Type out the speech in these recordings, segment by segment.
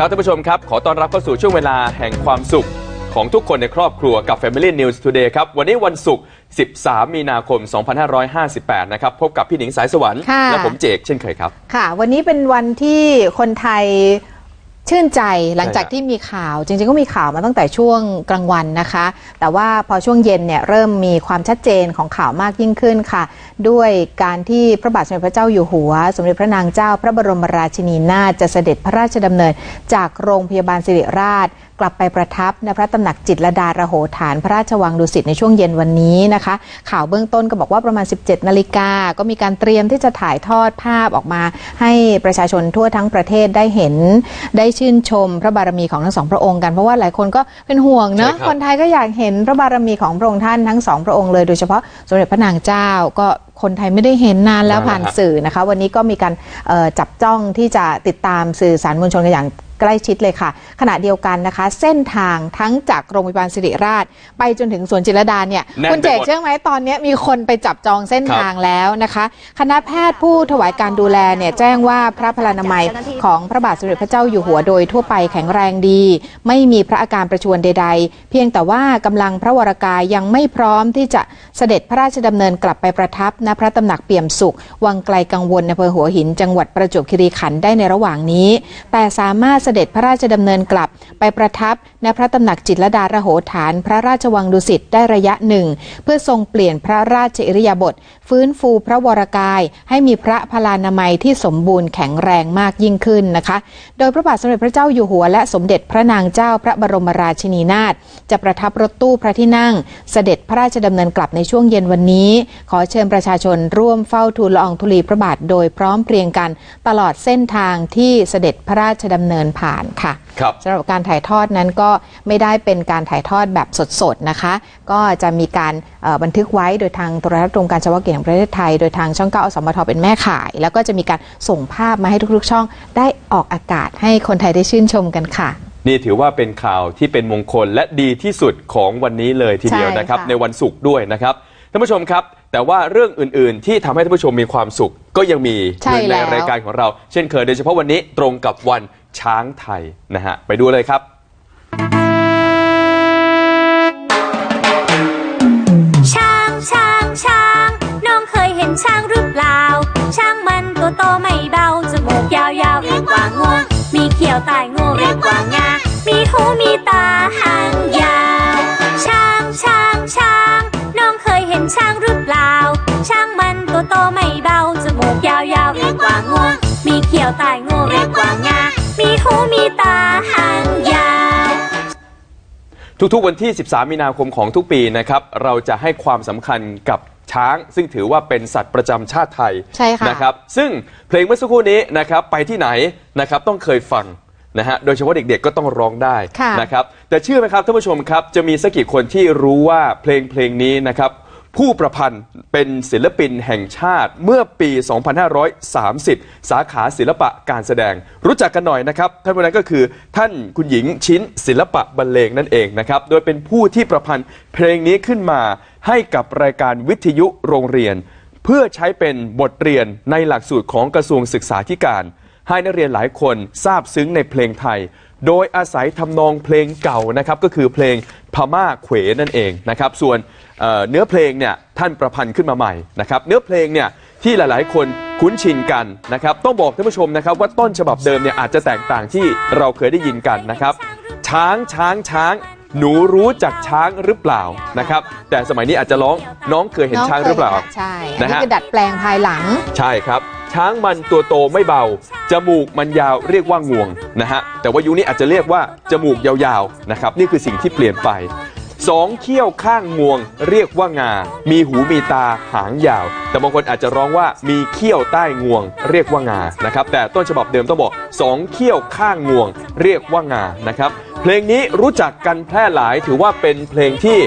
นค่ะสวัสดีครับท่านผู้ชมครับ ขอต้อนรับเข้าสู่ช่วงเวลาแห่งความสุขของทุกคนในครอบครัวกับ Family News Today ครับ วันนี้วันศุกร์ 13 มีนาคม 2558 นะครับ พบกับพี่หนิงสายสวรรค์ค่ะและผมเจกเช่นเคยครับ ค่ะ วันนี้เป็นวันที่คนไทย ชื่นใจหลังจากใช่ครับที่มีข่าวจริงๆก็มีข่าวมาตั้งแต่ช่วงกลางวันนะคะ แต่ว่าพอช่วงเย็นเนี่ยเริ่มมีความชัดเจนของข่าวมากยิ่งขึ้นค่ะ ด้วยการที่พระบาทสมเด็จพระเจ้าอยู่หัว สมเด็จพระนางเจ้าพระบรมราชินีนาถจะเสด็จพระราชดำเนิน จากโรงพยาบาลสิริราช กลับไปประทับณพระตำหนักจิตรลดาระโหฐานพระราชวังดุสิตในช่วงเย็นวันนี้นะคะ ข่าวเบื้องต้นก็บอกว่าประมาณ 17 นาฬิกา ก็มีการเตรียมที่จะถ่ายทอดภาพออกมา ให้ประชาชนทั่วทั้งประเทศได้เห็น ได้ชื่นชมพระบารมีของทั้งสองพระองค์กัน เพราะว่าหลายคนก็เป็นห่วงเนอะคคนไทยก็อยากเห็นพระบารมีของพระองค์ท่านทั้งสองพระองค์เลยโดยเฉพาะสมเด็จพระนางเจ้าก็คนไทยไม่ได้เห็นนานแล้วผ่านสื่อนะคะ วันนี้ก็มีการจับจ้องที่จะติดตามสื่อสารมวลชนกันอย่าง ใกล้ชิดเลยค่ะ ขณะเดียวกันนะคะ เส้นทางทั้งจากโรงพยาบาลสิริราช ไปจนถึงสวนจิตรลดาเนี่ยแน่นคุณเจไปกหมด เชื่อไหมตอนนี้มีคนไปจับจองเส้นครับทางแล้วนะคะ คณะแพทย์ผู้ถวายการดูแลเนี่ยแจ้งว่าพระพลานามัยของพระบาทสมเด็จพระเจ้าอยู่หัวโดยทั่วไปแข็งแรงดี ไม่มีพระอาการประชวรใด ๆ เพียงแต่ว่ากำลังพระวรากายยังไม่พร้อมที่จะเสด็จพระราชดำเนินกลับไปประทับณพระตำหนักเปี่ยมสุข วังไกลกังวลในอำเภอหัวหินจังหวัดประจวบคีรีขันธ์ได้ในระหว่างนี้ แต่สามารถเสสด็จพระราชดำเนินกลับไปประทับณพระตำหนักจิตรดาระโหฐาน พระราชวังดุสิตได้ระยะหนึ่ง เพื่อทรงเปลี่ยนพระราชอิริยาบถฟื้นฟูพระวรกาย ให้มีพระพลานามัยที่สมบูรณ์แข็งแรงมากยิ่งขึ้นนะคะ โดยพระบาทสมเด็จพระเจ้าอยู่หัว และสมเด็จพระนางเจ้าพระบรมราชินีนาถจะประทับรถตู้พระที่นั่ง เสด็จพระราชดำเนินกลับในช่วงเย็นวันนี้ ขอเชิญประชาชนร่วมเฝ้าทูลละอองธุลีพระบาทโดยพร้อมเพรียงกัน ตลอดเส้นทางที่เสด็จพระราชดำเนินผ่านค่ะครับสำหรับการถ่ายทอดนั้นก็ไม่ได้เป็นการถ่ายทอดแบบสดๆนะคะ ก็จะมีการเอ่อบันทึกไว้โดยทางโทรทัศน์รวมการเฉพาะกิจแห่งประเทศไทย โดยทางช่องเก้าอสมทเป็นแม่ข่าย แล้วก็จะมีการส่งภาพมาให้ทุกๆ ช่อง ได้ออกอากาศให้คนไทยได้ชื่นชมกันค่ะนี่ถือว่าเป็นข่าวที่เป็นมงคลและดีที่สุดของวันนี้เลยทีเดียวใช่นะครับค่ะในวันศุกร์ด้วยนะครับ ท่านผู้ชมครับ แต่ว่าเรื่องอื่น ๆ ที่ทำให้ท่านผู้ชมมีความสุขก็ยังมีใช่ในแล้ว รายการของเรา เช่นเคยโดยเฉพาะวันนี้ตรงกับวันช้างไทยนะฮะไปดูเลยครับ ช้างช้างช้าง น้องเคยเห็นช้างหรือเปล่า ช้างมันตัวโตไม่เบา จมูกยาวๆเรียกว่างวง มีเขียวใต้งูเรียกว่างา มีหูมีต มีเขียวใต้งูเรียกว่างามีหูมีตาหางยาว ทุกๆวันที่ 13 มีนาคมของทุกปีนะครับ เราจะให้ความสำคัญกับช้าง ซึ่งถือว่าเป็นสัตว์ประจำชาติไทยใช่ค่ะ นะครับ ซึ่งเพลงเมื่อสักครู่นี้นะครับไปที่ไหนนะครับต้องเคยฟังนะฮะโดยเฉพาะเด็กๆก็ต้องร้องได้ค่ะ นะครับแต่เชื่อไหมครับท่านผู้ชมครับจะมีสักกี่คนที่รู้ว่าเพลงเพลงนี้นะครับ ผู้ประพันธ์เป็นศิลปินแห่งชาติเมื่อปี 2530 สาขาศิลปะการแสดง รู้จักกันหน่อยนะครับ ท่านผู้นั้นก็คือท่านคุณหญิงชิ้นศิลปะบรรเลงนั่นเองนะครับ โดยเป็นผู้ที่ประพันธ์เพลงนี้ขึ้นมาให้กับรายการวิทยุโรงเรียน เพื่อใช้เป็นบทเรียนในหลักสูตรของกระทรวงศึกษาธิการ ให้นักเรียนหลายคนทราบซึ้งในเพลงไทยโดยอาศัยทำนองเพลงเก่านะครับก็คือเพลงพม่าเขวนั่นเองนะครับ ส่วน เอ่อเนื้อเพลงเนี่ยท่านประพันธ์ขึ้นมาใหม่นะครับเนื้อเพลงเนี่ยที่หลายๆ คนคุ้นชินกันนะครับต้องบอกท่านผู้ชมนะครับว่าต้นฉบับเดิมเนี่ยอาจจะแตกต่างที่เราเคยได้ยินกันนะครับช้างช้างช้างหนูรู้จักช้างหรือเปล่านะครับแต่สมัยนี้อาจจะร้องน้องเคยเห็นช้างหรือเปล่าใช่อันนะนี้ฮะคือดัดแปลงภายหลัง ใช่ครับ ช้างมันตัวโตไม่เบา จมูกมันยาวเรียกว่างวงนะฮะแต่ว่ายุคนี้อาจจะเรียกว่าจมูกยาวๆนะครับนี่คือสิ่งที่เปลี่ยนไป สองเขี้ยวข้างงวง เรียกว่างา มีหูมีตาหางยาว แต่บางคนอาจจะร้องว่ามีเขี้ยวใต้งวง เรียกว่างานะครับแต่ต้นฉบับเดิมต้องบอกสองเขี้ยวข้างงวง เรียกว่างานะครับเพลงนี้รู้จักกันแพร่หลายถือว่าเป็นเพลงที่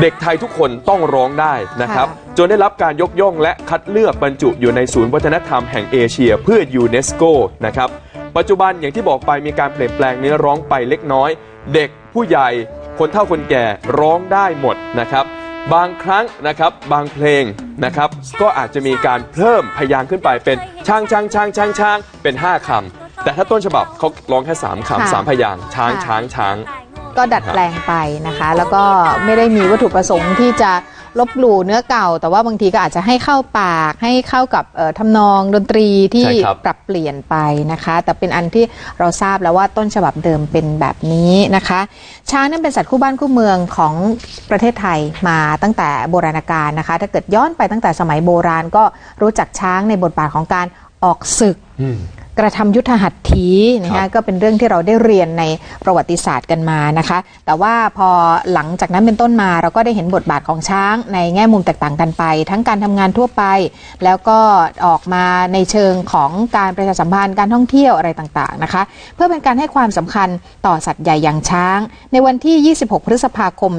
เด็กไทยทุกคนต้องร้องได้นะครับค่ะจนได้รับการยกย่องและคัดเลือกบรรจุอยู่ในศูนย์วัฒนธรรมแห่งเอเชียเพื่อยูเนสโกนะครับปัจจุบันอย่างที่บอกไปมีการเปลี่ยนแปลงเนื้อร้องไปเล็กน้อย เด็กผู้ใหญ่ คนเฒ่าคนแก่ร้องได้หมดนะครับ บางครั้งนะครับบางเพลงนะครับ ก็อาจจะมีการเพิ่มพยางค์ขึ้นไปเป็นช่างช่างช่างช่างช่างเป็น 5คแต่ถ้าต้นฉบับเขาร้องแค่สามค่ะคำสามพยางค์ช้างค่ะช้างช้าง ก็ดัดแปลงไปนะคะ แล้วก็ไม่ได้มีวัตถุประสงค์ที่จะ ลบหลู่เนื้อเก่า แต่ว่าบางทีก็อาจจะให้เข้าปากให้เข้ากับเอ่อทำนองดนตรีที่ปรับเปลี่ยนไปนะคะ แต่เป็นอันที่เราทราบแล้วว่าต้นฉบับเดิมเป็นแบบนี้นะคะ ช้างนั้นเป็นสัตว์คู่บ้านคู่เมืองของประเทศไทยมาตั้งแต่โบราณกาลนะคะ ถ้าเกิดย้อนไปตั้งแต่สมัยโบราณก็รู้จักช้างในบทบาทของการออกศึก กระทำยุทธหัตถีนะครัคะบก็เป็นเรื่องที่เราได้เรียนในประวัติศาสตร์กันมานะคะ แต่ว่าพอหลังจากนั้นเป็นต้นมาเราก็ได้เห็นบทบาทของช้างในแง่มุมแตกต่างกันไป ทั้งการทำงานทั่วไป แล้วก็ออกมาในเชิงของการประชาสัมพันธ์การท่องเที่ยวอะไรต่างๆนะคะ เพื่อเป็นการให้ความสำคัญต่อสัตว์ใหญ่อย่างช้าง ในวันที่ 26 พฤษภาคม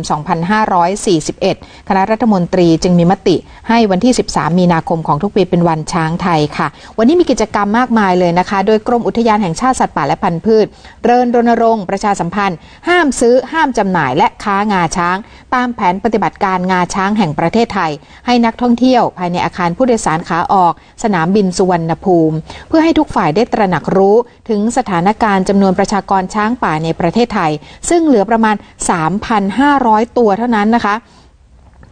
2541 คณะรัฐมนตรีจึงมีมติให้วันที่ 13 มีนาคมของทุกปีเป็นวันช้างไทยค่ะ วันนี้มีกิจกรรมมากมายเลยนะคะ โดยกรมอุทยานแห่งชาติสัตว์ป่าและพันธุ์พืช เรินรณรงค์ประชาสัมพันธ์ ห้ามซื้อห้ามจำหน่ายและค้างาช้าง ตามแผนปฏิบัติการงาช้างแห่งประเทศไทย ให้นักท่องเที่ยวภายในอาคารผู้โดยสารขาออก สนามบินสุวรรณภูมิ เพื่อให้ทุกฝ่ายได้ตระหนักรู้ถึงสถานการณ์จำนวนประชากรช้างป่าในประเทศไทย ซึ่งเหลือประมาณ 3,500 ตัวเท่านั้นนะคะ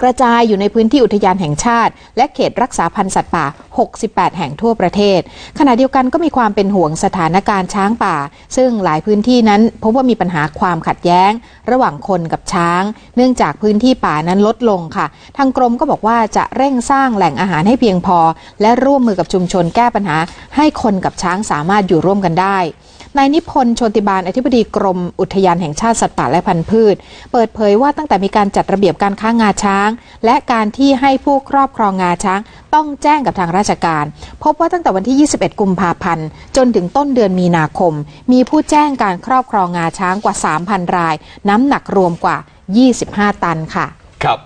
กระจายอยู่ในพื้นที่อุทยานแห่งชาติ และเขตรักษาพันธุ์สัตว์ป่า 68 แห่งทั่วประเทศ ขณะเดียวกันก็มีความเป็นห่วงสถานการณ์ช้างป่า ซึ่งหลายพื้นที่นั้นพบว่ามีปัญหาความขัดแย้ง ระหว่างคนกับช้าง เนื่องจากพื้นที่ป่านั้นลดลงค่ะ ทางกรมก็บอกว่าจะเร่งสร้างแหล่งอาหารให้เพียงพอ และร่วมมือกับชุมชนแก้ปัญหา ให้คนกับช้างสามารถอยู่ร่วมกันได้ นายนิพนธ์โชติบาลอธิบดีกรมอุทยานแห่งชาติสัตว์ป่าและพันธุ์พืช เปิดเผยว่าตั้งแต่มีการจัดระเบียบการค้างาช้าง และการที่ให้ผู้ครอบครองงาช้าง ต้องแจ้งกับทางราชการ พบว่าตั้งแต่วันที่ 21 กุมภาพันธ์ จนถึงต้นเดือนมีนาคม มีผู้แจ้งการครอบครองงาช้างกว่า 3,000 ราย น้ำหนักรวมกว่า 25 ตันค่ะ ครับ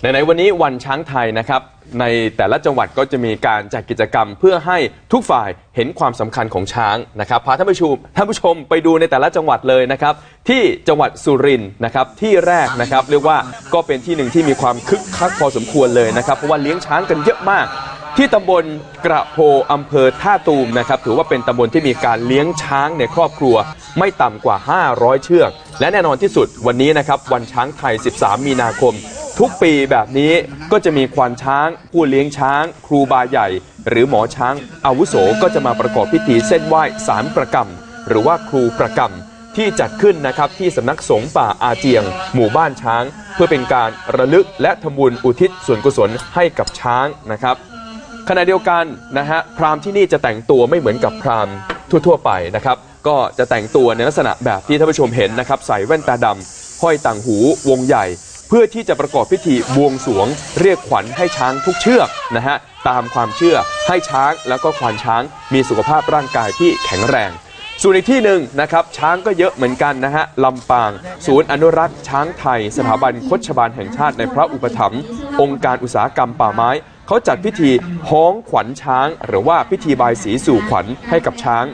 ในในๆวันนี้วันช้างไทยนะครับ ในแต่ละจังหวัดก็จะมีการจัดกิจกรรมเพื่อให้ทุกฝ่ายเห็นความสำคัญของช้างนะครับพาท่านผู้ชมท่านผู้ชมไปดูในแต่ละจังหวัดเลยนะครับ ที่จังหวัดสุรินทร์นะครับที่แรกนะครับเรียกว่าก็เป็นที่หนึ่งที่มีความคึกคักพอสมควรเลยนะครับเพราะว่าเลี้ยงช้างกันเยอะมาก ที่ตำบลกระโพอำเภอท่าตูมนะครับถือว่าเป็นตำบลที่มีการเลี้ยงช้างในครอบครัว ไม่ต่ำกว่า 500 เชือก และแน่นอนที่สุดวันนี้นะครับวันช้างไทย 13 มีนาคม ทุกปีแบบนี้ก็จะมีควานช้าง ผู้เลี้ยงช้าง ครูบาใหญ่ หรือหมอช้าง อาวุโสก็จะมาประกอบพิธีเส้นไหว้สารประกรรม หรือว่าครูประกรรมที่จัดขึ้นนะครับที่สำนักสงฆ์ป่าอาเจียง หมู่บ้านช้าง เพื่อเป็นการระลึกและทำบุญอุทิศส่วนกุศลให้กับช้างนะครับขณะเดียวกันนะฮะพราหมณ์ที่นี่จะแต่งตัวไม่เหมือนกับพราหมณ์ทั่ว ๆ ไปนะครับก็จะแต่งตัวในลักษณะแบบที่ท่านผู้ชมเห็นนะครับใส่แว่นตาดำห้อยต่างหูวงใหญ่ เพื่อที่จะประกอบพิธีบวงสวง เรียกขวัญให้ช้างทุกเชือกนะฮะตามความเชื่อให้ช้างแล้วก็ควานช้างมีสุขภาพร่างกายที่แข็งแรง ส่วนอีกที่หนึ่งนะครับช้างก็เยอะเหมือนกันนะฮะลำปาง ศูนย์อนุรักษ์ช้างไทย สถาบันโคชบาลแห่งชาติในพระอุปถัมภ์องค์การอุตสาหกรรมป่าไม้เขาจัดพิธีฮ้องขวัญช้าง หรือว่าพิธีบายสีสู่ขวัญให้กับช้าง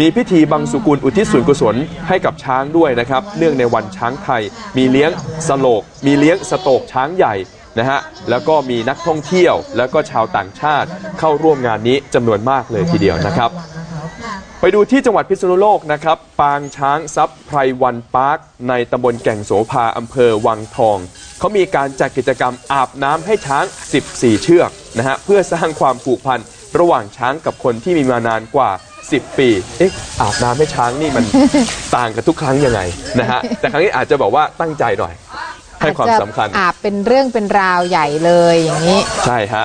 มีพิธีบังสุกุลอุทิศส่วนกุศลให้กับช้างด้วยนะครับ เนื่องในวันช้างไทย มีเลี้ยงสโลก มีเลี้ยงสโตกช้างใหญ่นะฮะ แล้วก็มีนักท่องเที่ยว แล้วก็ชาวต่างชาติเข้าร่วมงานนี้จำนวนมากเลยทีเดียวนะครับ ไปดูที่จังหวัดพิษณุโลกนะครับ ปางช้างซับไพรวันปาร์คในตำบลแก่งโสภาอำเภอวังทอง เขามีการจัดกิจกรรมอาบน้ำให้ช้าง 14 เชือกนะฮะ เพื่อสร้างความผูกพันระหว่างช้างกับคนที่มีมานานกว่า 10 ปี เอ๊ะอาบน้ำให้ช้างนี่มัน ต่างกับทุกครั้งยังไงนะฮะ แต่ครั้งนี้อาจจะบอกว่าตั้งใจหน่อย ให้ความสำคัญ อาจจะอาบเป็นเรื่องเป็นราวใหญ่เลยอย่างนี้ ใช่ฮะ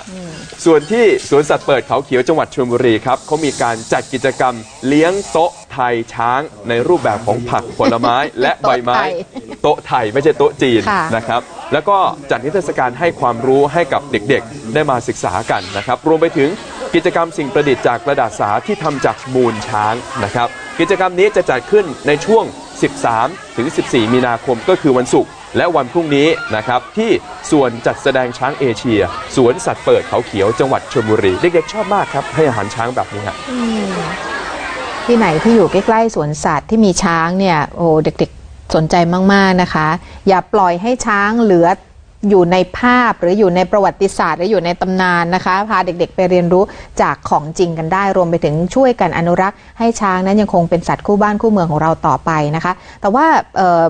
ส่วนที่สวนสัตว์เปิดเขาเขียวจังหวัดชลบุรีครับเขามีการจัดกิจกรรมเลี้ยงโต๊ะไทยช้างในรูปแบบของผักผลไม้ และใบไม้ โต๊ะไทยไม่ใช่โต๊ะจีนค่ะ นะครับ แล้วก็จัดนิทรรศการให้ความรู้ให้กับเด็กๆ ได้มาศึกษากันนะครับ รวมไปถึง กิจกรรมสิ่งประดิษฐ์จากกระดาษสาที่ทำจากมูลช้างนะครับ กิจกรรมนี้จะจัดขึ้นในช่วง 13 ถึง 14 มีนาคมก็คือวันศุกร์และวันพรุ่งนี้นะครับ ที่ส่วนจัดแสดงช้างเอเชีย สวนสัตว์เปิดเขาเขียวจังหวัดชลบุรีเด็กๆชอบมากครับให้อาหารช้างแบบนี้ครับที่ไหนที่อยู่ใกล้ๆสวนสัตว์ที่มีช้างเนี่ยโอ้เด็กๆสนใจมากๆนะคะ อย่าปล่อยให้ช้างเหลือ อยู่ในภาพหรืออยู่ในประวัติศาสตร์ หรืออยู่ในตำนานนะคะพาเด็กๆ ไปเรียนรู้จากของจริงกันได้ รวมไปถึงช่วยกันอนุรักษ์ ให้ช้างนั้นยังคงเป็นสัตว์คู่บ้านคู่เมืองของเราต่อไปนะคะ แต่ว่าเอ่อ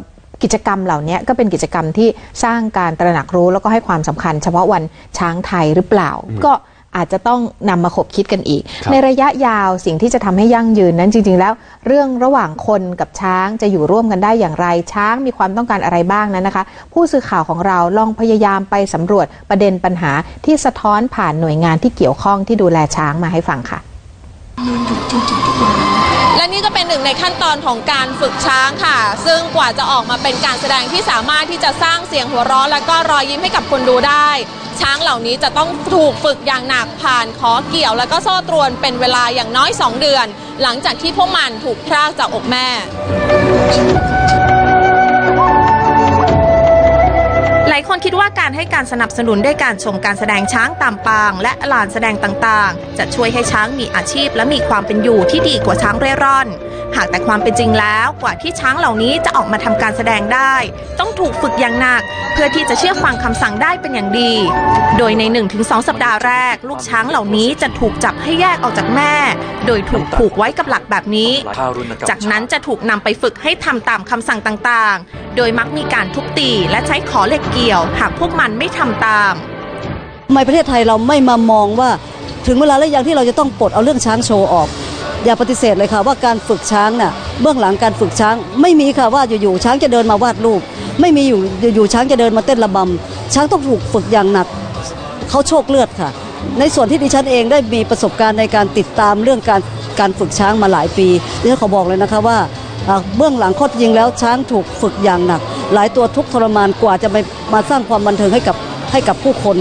กิจกรรมเหล่านี้ก็เป็นกิจกรรมที่สร้างการตระหนักรู้แล้วก็ให้ความสำคัญ เฉพาะวันช้างไทยหรือเปล่าก็ อาจจะต้องนำมาขบคิดกันอีกครับในระยะยาวสิ่งที่จะทำให้ยั่งยืนนั้นจริง ๆ แล้ว เรื่องระหว่างคนกับช้างจะอยู่ร่วมกันได้อย่างไร ช้างมีความต้องการอะไรบ้างนั้นนะคะ ผู้สื่อข่าวของเราลองพยายามไปสำรวจประเด็นปัญหาที่สะท้อนผ่านหน่วยงานที่เกี่ยวข้องที่ดูแลช้างมาให้ฟังค่ะและนี่ก็เป็นหนึ่งในขั้นตอนของการฝึกช้างค่ะ ซึ่งกว่าจะออกมาเป็นการแสดงที่สามารถที่จะสร้างเสียงหัวเราะและก็รอยยิ้มให้กับคนดูได้ ช้างเหล่านี้จะต้องถูกฝึกอย่างหนักผ่านขอเกี่ยว และก็โซ่ตรวนเป็นเวลาอย่างน้อย 2 เดือน หลังจากที่พวกมันถูกพรากจากอกแม่ คนคิดว่าการให้การสนับสนุนด้วยการชมการแสดงช้างตามปาง และลานแสดงต่างๆ จะช่วยให้ช้างมีอาชีพและมีความเป็นอยู่ที่ดีกว่าช้างเร่ร่อน หากแต่ความเป็นจริงแล้วกว่าที่ช้างเหล่านี้จะออกมาทำการแสดงได้ ต้องถูกฝึกอย่างหนัก เพื่อที่จะเชื่อฟังคำสั่งได้เป็นอย่างดี โดยใน 1-2 สัปดาห์แรก ลูกช้างเหล่านี้จะถูกจับให้แยกออกจากแม่ โดยถูกผูกไว้กับหลักแบบนี้ จากนั้นจะถูกนำไปฝึกให้ทำตามคำสั่งต่างๆ โดยมักมีการทุบตีและใช้ขอเหล็กเกี่ยวหากพวกมันไม่ทำตามทำไมประเทศไทยเราไม่มามองว่า ถึงเวลาแล้วยังที่เราจะต้องปลดเอาเรื่องช้างโชว์ออก อย่าปฏิเสธเลยค่ะว่าการฝึกช้างน่ะเบื้องหลังการฝึกช้าง ไม่มีค่ะว่าอยู่ๆช้างจะเดินมาวาดรูป ไม่มีอยู่อยู่ช้างจะเดินมาเต้นระบำช้างต้องถูกฝึกอย่างหนักเขาโชคเลือดค่ะ ในส่วนที่ดิฉันเองได้มีประสบการณ์ในการติดตามเรื่องการการฝึกช้างมาหลายปีดิฉันขอบอกเลยนะคะว่าเบื้องหลังข้อจริงแล้วช้างถูกฝึกอย่างหนัก หลายตัวทุกทรมานกว่าจะมามาสร้างความบันเทิงให้กับให้กับผู้คน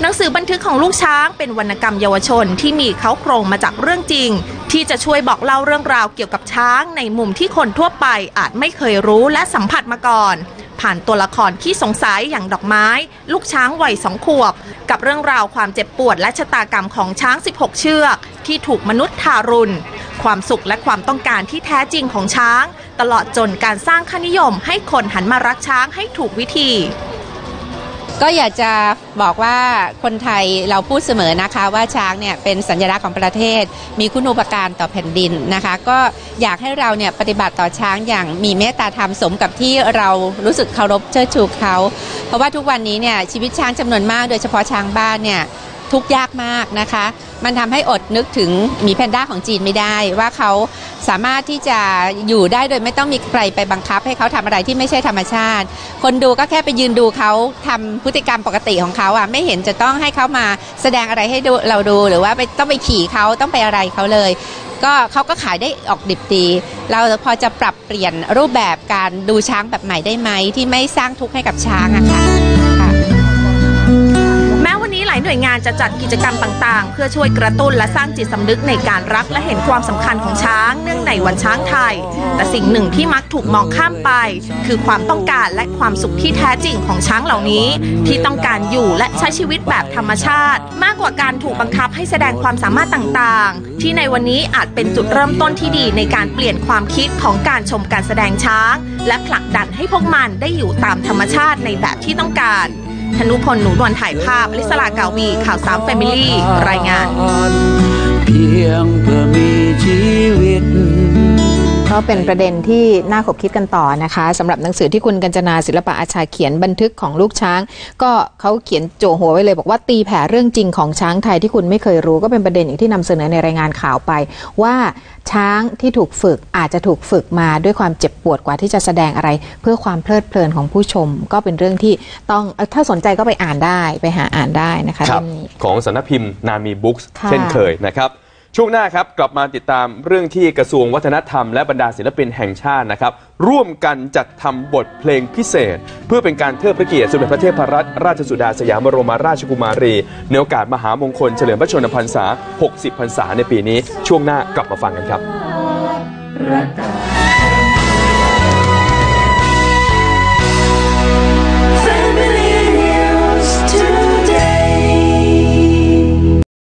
หนังสือบันทึกของลูกช้างเป็นวรรณกรรมเยาวชนที่มีเขาโครงมาจากเรื่องจริง ที่จะช่วยบอกเล่าเรื่องราวเกี่ยวกับช้างในมุมที่คนทั่วไปอาจไม่เคยรู้และสัมผัสมาก่อน ผ่านตัวละครที่สงสัยอย่างดอกไม้ ลูกช้างวัยสองขวบ กับเรื่องราวความเจ็บปวดและชะตากรรมของช้าง 16 เชือก ที่ถูกมนุษย์ทารุณความสุขและความต้องการที่แท้จริงของช้าง ตลอดจนการสร้างค่านิยมให้คนหันมารักช้างให้ถูกวิธี ก็อยากจะบอกว่าคนไทยเราพูดเสมอนะคะว่าช้างเนี่ยเป็นสัญลักษณ์ของประเทศ มีคุณูปการต่อแผ่นดินนะคะ ก็อยากให้เราเนี่ยปฏิบัติต่อช้างอย่างมีเมตตาธรรมสมกับที่เรารู้สึกเคารพเชิดชูเขา เพราะว่าทุกวันนี้เนี่ยชีวิตช้างจำนวนมากโดยเฉพาะช้างบ้านเนี่ย ทุกข์ยากมากนะคะ มันทำให้อดนึกถึงหมีแพนด้าของจีนไม่ได้ ว่าเขาสามารถที่จะอยู่ได้โดยไม่ต้องมีใครไปบังคับ ให้เขาทำอะไรที่ไม่ใช่ธรรมชาติ คนดูก็แค่ไปยืนดูเขาทำพฤติกรรมปกติของเขาอะไม่เห็นจะต้องให้เขามาแสดงอะไรให้เราดูหรือว่าไปต้องไปขี่เขาต้องไปอะไรเขาเลยก็เขาก็ขายได้ออกดิบดี เราพอจะปรับเปลี่ยนรูปแบบการดูช้างแบบใหม่ได้ไหม ที่ไม่สร้างทุกข์ให้กับช้างอะค่ะค่ะ นี้หลายหน่วยงานจะจัดกิจกรรมต่างๆ เพื่อช่วยกระตุ้นและสร้างจิตสำนึกในการรักและเห็นความสำคัญของช้าง เนื่องในวันช้างไทย แต่สิ่งหนึ่งที่มักถูกมองข้ามไป คือความต้องการและความสุขที่แท้จริงของช้างเหล่านี้ ที่ต้องการอยู่และใช้ชีวิตแบบธรรมชาติ มากกว่าการถูกบังคับให้แสดงความสามารถต่างๆ ที่ในวันนี้อาจเป็นจุดเริ่มต้นที่ดีในการเปลี่ยนความคิดของการชมการแสดงช้าง และผลักดันให้พวกมันได้อยู่ตามธรรมชาติในแบบที่ต้องการ ธนุพลหนูนวลถ่ายภาพลิสลาเกาวีข่าวสามแฟมิลี่ รายงาน เพียงเพื่อมีชีวิต ก็เป็นประเด็นที่น่าขบคิดกันต่อนะคะสำหรับหนังสือที่คุณกัญจนาศิลปะอาชาเขียนบันทึกของลูกช้าง ก็เขาเขียนโจหัวไว้เลยบอกว่าตีแผ่เรื่องจริงของช้างไทยที่คุณไม่เคยรู้ก็เป็นประเด็นอย่างที่นำเสนอในรายงานข่าวไป ว่าช้างที่ถูกฝึกอาจจะถูกฝึกมาด้วยความเจ็บปวดกว่าที่จะแสดงอะไร เพื่อความเพลิดเพลินของผู้ชม ก็เป็นเรื่องที่ต้องถ้าสนใจก็ไปอ่านได้ไปหาอ่านได้นะคะครับเล่มนี้ของสำนักพิมพ์นามีบุ๊กส์เช่นเคยนะครับ ช่วงหน้าครับกลับมาติดตามเรื่องที่กระทรวงวัฒนธรรมและบรรดาศิลปินแห่งชาตินะครับ ร่วมกันจัดทำบทเพลงพิเศษ เพื่อเป็นการเทิดพระเกียรติสมเด็จพระเทพรัตนราชสุดาสยามบรมราชกุมารีในโอกาสมหามงคลเฉลิมพระชนมพรรษา 60 พรรษาในปีนี้ ช่วงหน้ากลับมาฟังกันครับ